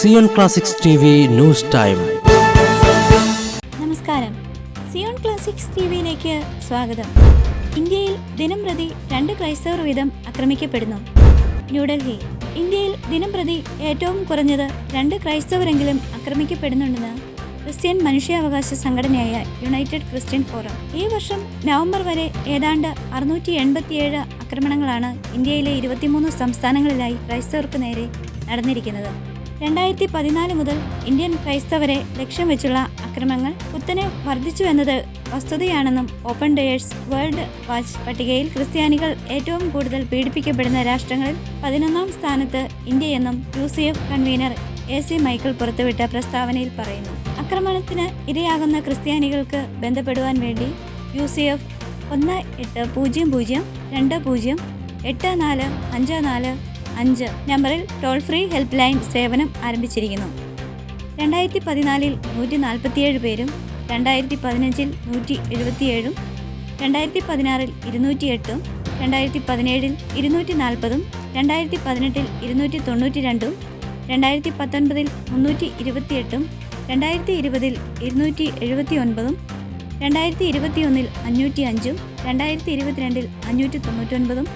Zion classics T news time. നമസ്കാരം. Zion classics T വിയിലേക്ക് സ്വാഗതം. ഇന്ത്യയിൽ ദിനം പ്രതി രണ്ട് ക്രൈസ്തവർ വീതം ആക്രമിക്കപ്പെടുന്നു. ന്യൂഡൽഹി. ഇന്ത്യയിൽ ദിനം പ്രതി ഏറ്റവും കുറഞ്ഞത് രണ്ട് ക്രൈസ്തവരെങ്കിലും ആക്രമിക്കപ്പെടുന്നുണ്ടെന്ന് ക്രിസ്ത്യൻ മനുഷ്യാവകാശ സംഘടനയായ യുണൈറ്റഡ് ക്രിസ്ത്യൻ ഫോറം. ഈ വർഷം നവംബർ വരെ ഏതാണ്ട് അറുന്നൂറ്റി എൺപത്തിയേഴ് ആക്രമണങ്ങളാണ് ഇന്ത്യയിലെ ഇരുപത്തിമൂന്ന് സംസ്ഥാനങ്ങളിലായി ക്രൈസ്തവർക്ക് നേരെ നടന്നിരിക്കുന്നത്. രണ്ടായിരത്തി പതിനാല് മുതൽ ഇന്ത്യൻ ക്രൈസ്തവരെ ലക്ഷ്യം വെച്ചുള്ള അക്രമങ്ങൾ കുത്തനെ വർദ്ധിച്ചുവെന്നത് വസ്തുതയാണെന്നും ഓപ്പൺ ഡേയേഴ്സ് വേൾഡ് വാച്ച് പട്ടികയിൽ ക്രിസ്ത്യാനികൾ ഏറ്റവും കൂടുതൽ പീഡിപ്പിക്കപ്പെടുന്ന രാഷ്ട്രങ്ങളിൽ പതിനൊന്നാം സ്ഥാനത്ത് ഇന്ത്യയെന്നും U C F convener A C Michael പുറത്തുവിട്ട പ്രസ്താവനയിൽ പറയുന്നു. ആക്രമണത്തിന് ഇരയാകുന്ന ക്രിസ്ത്യാനികൾക്ക് ബന്ധപ്പെടുവാൻ വേണ്ടി യു സി എഫ് ഒന്ന് എട്ട് പൂജ്യം പൂജ്യം രണ്ട് പൂജ്യം എട്ട് നാല് അഞ്ച് നാല് അഞ്ച് നമ്പറിൽ ടോൾ ഫ്രീ ഹെൽപ്പ് ലൈൻ സേവനം ആരംഭിച്ചിരിക്കുന്നു. രണ്ടായിരത്തി പതിനാലിൽ നൂറ്റി നാൽപ്പത്തിയേഴ് പേരും രണ്ടായിരത്തി പതിനഞ്ചിൽ നൂറ്റി എഴുപത്തിയേഴും രണ്ടായിരത്തി പതിനാറിൽ ഇരുന്നൂറ്റി എട്ടും രണ്ടായിരത്തി പതിനേഴിൽ ഇരുന്നൂറ്റി നാൽപ്പതും രണ്ടായിരത്തി പതിനെട്ടിൽ ഇരുന്നൂറ്റി തൊണ്ണൂറ്റി രണ്ടും രണ്ടായിരത്തി പത്തൊൻപതിൽ മുന്നൂറ്റി ഇരുപത്തിയെട്ടും രണ്ടായിരത്തി ഇരുപതിൽ ഇരുന്നൂറ്റി എഴുപത്തി ഒൻപതും രണ്ടായിരത്തി ഇരുപത്തിയൊന്നിൽ അഞ്ഞൂറ്റി അഞ്ചും രണ്ടായിരത്തി ഇരുപത്തിരണ്ടിൽ അഞ്ഞൂറ്റി തൊണ്ണൂറ്റൊൻപതും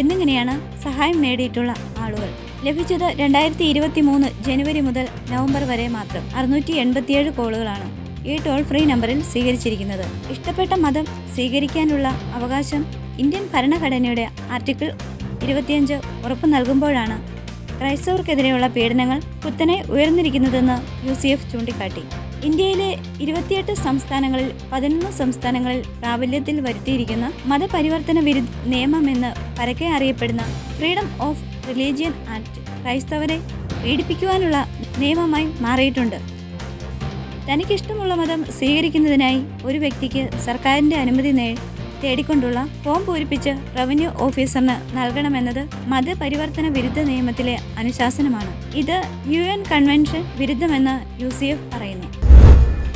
എന്നിങ്ങനെയാണ് സഹായം നേടിയിട്ടുള്ള ആളുകൾ. ലഭിച്ചത് രണ്ടായിരത്തി ഇരുപത്തി മൂന്ന് ജനുവരി മുതൽ നവംബർ വരെ മാത്രം അറുന്നൂറ്റി എൺപത്തിയേഴ് കോളുകളാണ് ഈ ടോൾ ഫ്രീ നമ്പറിൽ സ്വീകരിച്ചിരിക്കുന്നത്. ഇഷ്ടപ്പെട്ട മതം സ്വീകരിക്കാനുള്ള അവകാശം ഇന്ത്യൻ ഭരണഘടനയുടെ ആർട്ടിക്കിൾ ഇരുപത്തിയഞ്ച് ഉറപ്പു നൽകുമ്പോഴാണ് ക്രൈസ്തവർക്കെതിരെയുള്ള പീഡനങ്ങൾ കുത്തനെ ഉയർന്നിരിക്കുന്നതെന്ന് യു സി എഫ് ചൂണ്ടിക്കാട്ടി. ഇന്ത്യയിലെ ഇരുപത്തിയെട്ട് സംസ്ഥാനങ്ങളിൽ പതിനൊന്ന് സംസ്ഥാനങ്ങളിൽ പ്രാബല്യത്തിൽ വരുത്തിയിരിക്കുന്ന മതപരിവർത്തന വിരുദ്ധ നിയമമെന്ന് പരക്കെ അറിയപ്പെടുന്ന ഫ്രീഡം ഓഫ് റിലീജിയൻ ആക്ട് ക്രൈസ്തവരെ പീഡിപ്പിക്കുവാനുള്ള നിയമമായി മാറിയിട്ടുണ്ട്. തനിക്കിഷ്ടമുള്ള മതം സ്വീകരിക്കുന്നതിനായി ഒരു വ്യക്തിക്ക് സർക്കാരിന്റെ അനുമതി നേ തേടിക്കൊണ്ടുള്ള ഫോം പൂരിപ്പിച്ച് റവന്യൂ ഓഫീസറിന് നൽകണമെന്നത് മതപരിവർത്തന വിരുദ്ധ നിയമത്തിലെ അനുശാസനമാണ്. ഇത് യു എൻ കൺവെൻഷൻ വിരുദ്ധമെന്ന് യു സി എഫ് പറയുന്നു.